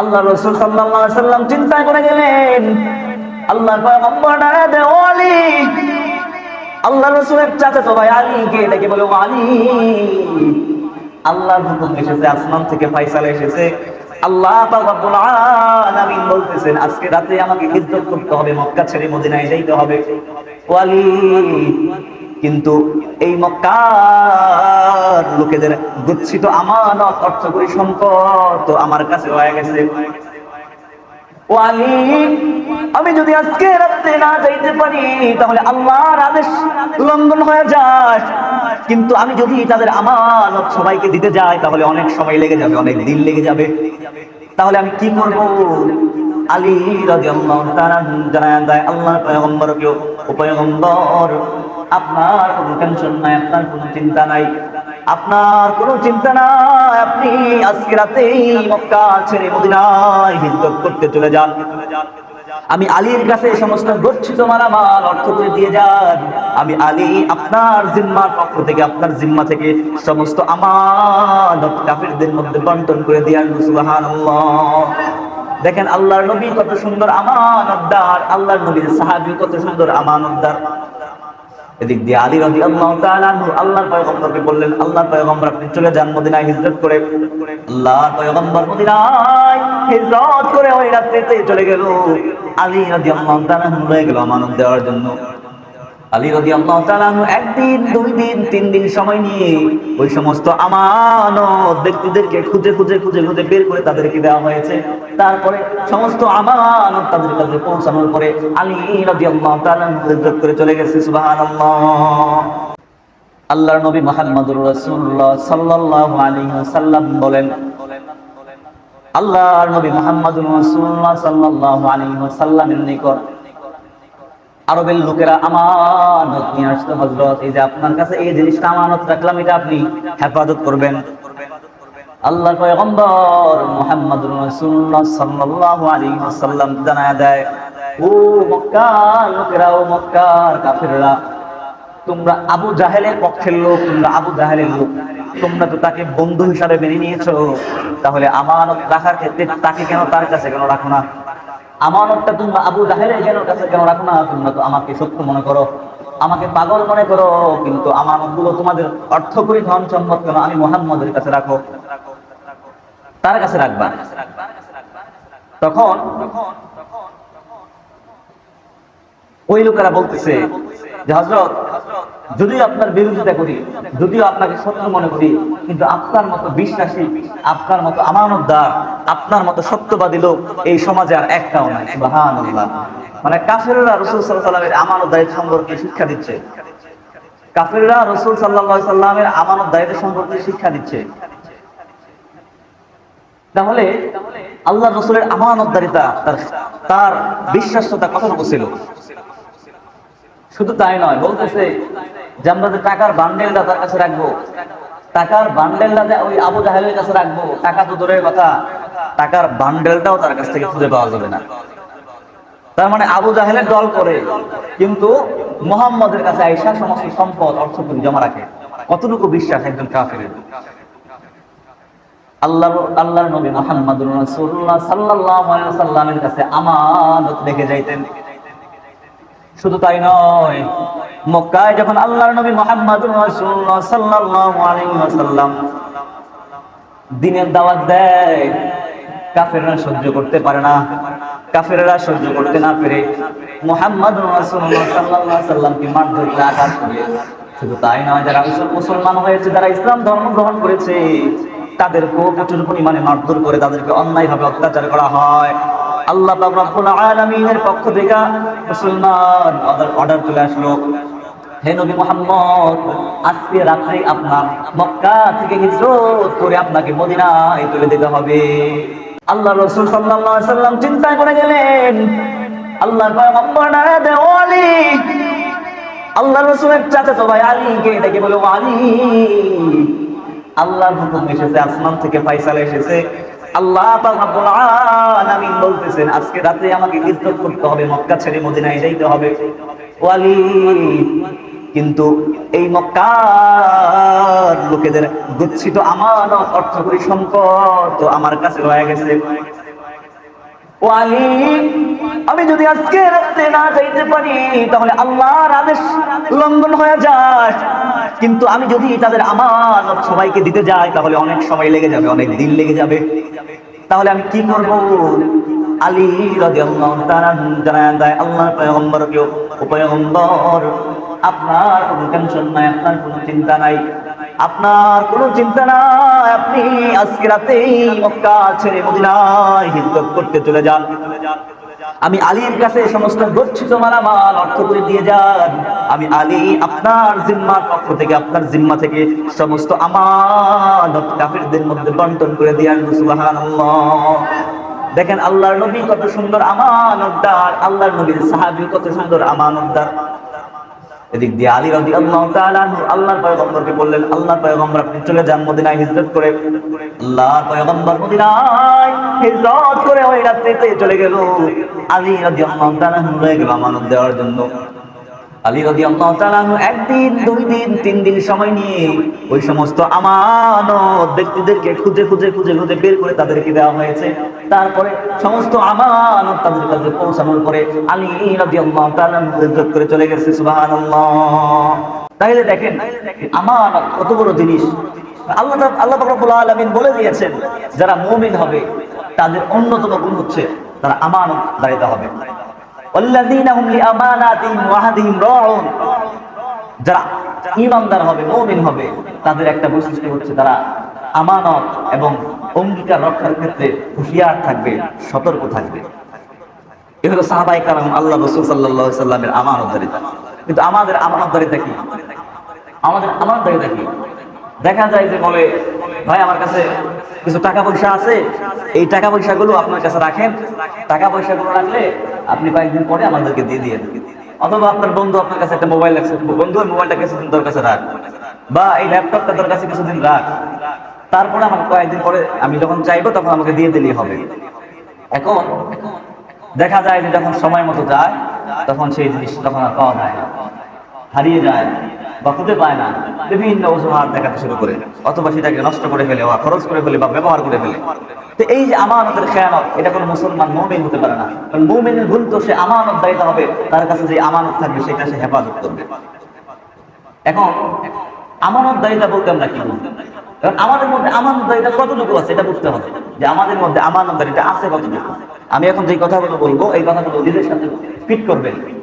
আল্লাহ রসুল সাল্লাম চিন্তা করে গেলেন আল্লাহ পয়গম্বর ডাকা দে ও আলী আল্লাহ রসুলের চাচা তো ভাই আলী, কে ডেকে বলে আলী আল্লাহর হুকুম এসেছে, আসমান থেকে ফাইসালা এসেছে। আল্লাহ আলামিন বলতেছেন, আজকে রাতে আমাকে হিজরত করতে হবে, মক্কা ছেড়ে মদিনায় যাইতে হবে। ও আলী কিন্তু এই মক্কার লোকেদের গচ্ছিত আমানত অর্থ করি সম্পদ আমার কাছে রয়ে গেছে। আমি যদি আজকে রাত্রে না যাইতে পারি, তাহলে আল্লাহর আদেশ লঙ্ঘন হয়ে যায়। কিন্তু আমি যদি তাদের আমানত সবাইকে দিতে যাই, তাহলে অনেক সময় লেগে যাবে, অনেক দিন লেগে যাবে। তাহলে আমি কি করব? আলী রাদিয়াল্লাহু তাআলা জানায় দেয়, আল্লাহর পয়গম্বরকে ও পয়গম্বর আপনার কোনো টেনশন নাই, আপনার কোনো চিন্তা নাই। আপনার কোনো চিন্তা নাই, আপনি আজকে রাতেই মক্কা ছেড়ে মদিনায় হিজরত করতে চলে যান। আমি আলীর কাছে সমস্ত গচ্ছিত মালামাল অর্থ করে দিয়ে যান। আমি আলী আপনার জিম্মার পক্ষ থেকে, আপনার জিম্মা থেকে সমস্ত আমানত কাফিরদের মধ্যে বন্টন করে দিয়ে আসব, সুবহানাল্লাহ। দেখেন আল্লাহর নবী কত সুন্দর আমানতদার, আল্লাহর নবীর সাহাবী কত সুন্দর আমানতদার। এদিক দিয়ে আলী রাজি আল্লাহ আল্লাহর পয়গম্বরকে বললেন, আল্লাহর পয়গম্বর, আপনি চলে যান মদিনায় হিজরত করে। আল্লাহর পয়গম্বর মদিনায় হিজরত করে ওই রাত্রিতে চলে গেল। আলী রাজি আল্লাহ রয়ে গেল আমানত দেওয়ার জন্য। আলী রাজি আল্লাহ একদিন দুই দিন তিন দিন সময় নিয়ে ওই সমস্ত আমানত ব্যক্তিদেরকে খুঁজে খুঁজে খুঁজে খুঁজে বের করে তাদেরকে দেওয়া হয়েছে। তারপরে সমস্ত আমানত তাদের কাছে পৌঁছানোর পরে আলী রাজি আল্লাহ হিজরত করে চলে গেছে, সুবহানাল্লাহ। আল্লাহর নবী মুহাম্মদুর রাসূলুল্লাহ সাল্লাল্লাহু আলাইহি ওয়াসাল্লাম বলেন, আল্লাহর নবী মুহাম্মদুর রাসূলুল্লাহ সাল্লাল্লাহু আলাইহি ওয়াসাল্লামের নিকট আরবের লোকেরা আমানত নিয়ে আসতো হজরত এই যে আপনার কাছে এই জিনিসটা আমানত রাখলাম, এটা আপনি হেফাজত করবেন। পয়গম্বর রাসূলুল্লাহ সাল্লাল্লাহু আলাইহি ওয়াসাল্লাম জানায় দেয়, ও লোকেরা, ও তোমরা আবু জাহেলের পক্ষের লোক, তোমরা আবু জাহেলের লোক, তোমরা তো তাকে বন্ধু হিসাবে মেনে নিয়েছো। তাহলে আমানত রাখার ক্ষেত্রে তাকে কেন তার কাছে কেন রাখো না? আমানতটা তোমরা আবু জাহেলের কেন কাছে কেন রাখো না? তোমরা তো আমাকে সত্য মনে করো, আমাকে পাগল মনে করো, কিন্তু আমানতগুলো তোমাদের অর্থ করি ধন সম্পদ কেন আমি মোহাম্মদের কাছে রাখো? তার কাছে রাখবা। তখন ওই লোকেরা বলতেছে যে হজরত যদিও আপনার বিরোধিতা করি, যদিও আপনাকে শত্রু মনে করি, কিন্তু আপনার মতো বিশ্বাসী, আপনার মতো আমানতদার, আপনার মতো সত্যবাদী লোক এই সমাজে আর একটাও নাই। মানে কাফেররা রসুল সাল্লামের আমানতদারিত্ব সম্পর্কে শিক্ষা দিচ্ছে। কাফেররা রসুল সাল্লাহ সাল্লামের আমানত দায়িত্ব সম্পর্কে শিক্ষা দিচ্ছে। তাহলে আল্লাহ রসুলের আমানতদারিতা তার তার বিশ্বাসতা কতটুকু ছিল? শুধু তাই নয়, বলতেছে যে আমরা যে টাকার বান্ডেলটা তার কাছে রাখব, টাকার বান্ডেলটা যে ওই আবু জাহেলের কাছে রাখব, টাকা তো দূরের কথা, টাকার বান্ডেলটাও তার কাছ থেকে খুঁজে পাওয়া যাবে না। তার মানে আবু জাহেলের দল করে, কিন্তু মোহাম্মদের কাছে আইসা সমস্ত সম্পদ অর্থ জমা রাখে। কতটুকু বিশ্বাস একজন কাফের আল্লাহ আল্লাহর নবী মোহাম্মদুর রাসূলুল্লাহ সাল্লাল্লাহু আলাইহি সাল্লামের কাছে আমানত রেখে যাইতেন। শুধু তাই নয়, মক্কায় যখন আল্লাহর নবী ওয়াসাল্লাম দিনের দাওয়াত দেয়, কাফেররা সহ্য করতে পারে না। কাফেররা সহ্য করতে না পেরে আলাইহি সাল্লামকে মারধর করে আঘাত করে। শুধু তাই নয়, যারা মুসলমান হয়েছে, যারা ইসলাম ধর্ম গ্রহণ করেছে, তাদেরকেও প্রচুর পরিমাণে মারধর করে তাদেরকে অন্যায়ভাবে অত্যাচার করা হয়। আল্লাহ পাক আলামিনের পক্ষ থেকে মুসলমান অর্ডার চলে আসলো। হে নবী মোহাম্মদ, আজকে রাত্রে আপনার মক্কা থেকে হিজরত করে আপনাকে মদিনায় তুলে দিতে হবে। আল্লাহ রাসূল সাল্লাল্লাহু আলাইহি সাল্লাম চিন্তা করে গেলেন, আল্লাহর পয়গম্বর ডাকা দে ও আলী আল্লাহ রাসূলের চাচা তো ভাই আলী কে ডেকে বলে আলী আল্লাহর হুকুম এসেছে, আসমান থেকে ফয়সালা এসেছে আল্লাহ আলামিন বলতেছেন, আজকে রাতে আমাকে করতে হবে, মক্কা ছেড়ে মদিনায় যাইতে হবে। কিন্তু এই মক্কার লোকেদের গচ্ছিত আমার অর্থ করি সম্পদ তো আমার কাছে রয়ে গেছে। ওয়ালি, আমি যদি আজকে রাত্রে না যাইতে পারি, তাহলে আল্লাহর আদেশ লঙ্ঘন হয়ে যায়। কিন্তু আমি যদি তাদের আমানত সবাইকে দিতে যাই, তাহলে অনেক সময় লেগে যাবে, অনেক দিন লেগে যাবে। তাহলে আমি কি করব? আলী পয়গম্বর, আপনার কোনো টেনশন নাই, আপনার কোনো চিন্তা নাই। আপনার কোনো চিন্তা নাই, আপনি আজকে রাতেই মক্কা ছেড়ে মদিনায় হিজরত করতে চলে যান। আমি আলীর কাছে সমস্ত গচ্ছিত মালামাল অর্থ করে দিয়ে যান। আমি আলী আপনার জিম্মার পক্ষ থেকে, আপনার জিম্মা থেকে সমস্ত আমানত কাফিরদের মধ্যে বন্টন করে দিয়ে আসব সুবহানাল্লাহ। দেখেন আল্লাহর নবী কত সুন্দর আমানতদার, আল্লাহর নবীর সাহাবী কত সুন্দর আমানতদার। এদিক দিয়ে আলী রাজি আল্লাহ আল্লাহর পয়গম্বরকে বললেন, আল্লাহর পয়গম্বর, আপনি চলে যান মদিনায় হিজরত করে। আল্লাহর পয়গম্বর মদিনায় হিজরত করে ওই রাত্রিতে চলে গেল। আলী রাজি আল্লাহ রয়ে গেল আমানত দেওয়ার জন্য। আলী তাআলা একদিন দুই দিন তিন দিন সময় নিয়ে ওই সমস্ত আমানত ব্যক্তিদেরকে খুঁজে খুঁজে খুঁজে খুঁজে বের করে তাদেরকে দেওয়া হয়েছে। তারপরে সমস্ত আমানত তাদের কাছে পৌঁছানোর পরে আলী আল্লাহ করে চলে গেছে, সুবহানাল্লাহ। তাহলে দেখেন, আমানত কত বড় জিনিস। আল্লাহ আল্লাহ রব্বুল আলামিন বলে দিয়েছেন, যারা মুমিন হবে, তাদের অন্যতম গুণ হচ্ছে তারা আমানত দাঁড়াতে হবে। যারা ইমানদার হবে, মুমিন হবে, তাদের একটা বৈশিষ্ট্য হচ্ছে তারা আমানত এবং অঙ্গীকার রক্ষার ক্ষেত্রে হুঁশিয়ার থাকবে, সতর্ক থাকবে। এ হলো সাহাবাই কালাম আল্লাহ রসুল সাল্লাহ সাল্লামের আমানতদারিতা। কিন্তু আমাদের আমানতদারিতা কি? আমাদের আমানতদারিতা কি? দেখা যায় যে বলে, ভাই, আমার কাছে কিছু টাকা পয়সা আছে, এই টাকা পয়সাগুলো আপনার কাছে রাখেন। টাকা পয়সাগুলো রাখলে আপনি কয়েকদিন পরে আমাদেরকে দিয়ে দিয়ে অথবা আপনার বন্ধু আপনার কাছে একটা মোবাইল রাখছে। বন্ধু, ওই মোবাইলটা কিছুদিন তোর কাছে রাখ। বা এই ল্যাপটপটা তোর কাছে কিছুদিন রাখ। তারপরে আমাকে কয়েকদিন পরে আমি যখন চাইব তখন আমাকে দিয়ে দিলেই হবে। এখন দেখা যায় যে যখন সময় মতো যায়, তখন সেই জিনিস তখন আর পাওয়া যায় না। হারিয়ে যায় বা খুঁজে পায় না, বিভিন্ন অজুহাত দেখাতে শুরু করে, অথবা সেটাকে নষ্ট করে ফেলে বা খরচ করে ফেলে বা ব্যবহার করে ফেলে। তো এই যে আমানতের খেয়ানত, এটা কোনো মুসলমান মুমিন হতে পারে না। কারণ মুমিনের ভুল তো সে আমানত দায়িত্ব হবে, তার কাছে যে আমানত থাকবে সেটা সে হেফাজত করবে। এখন, আমানত দায়িত্ব বলতে আমরা কি কারণ আমাদের মধ্যে আমানত দায়িত্ব কতটুকু আছে এটা বুঝতে হবে। যে আমাদের মধ্যে আমানত দায়িত্ব আছে কতটুকু। আমি এখন যে কথাগুলো বলব, এই কথাগুলো নিজের সাথে ফিট করবেন।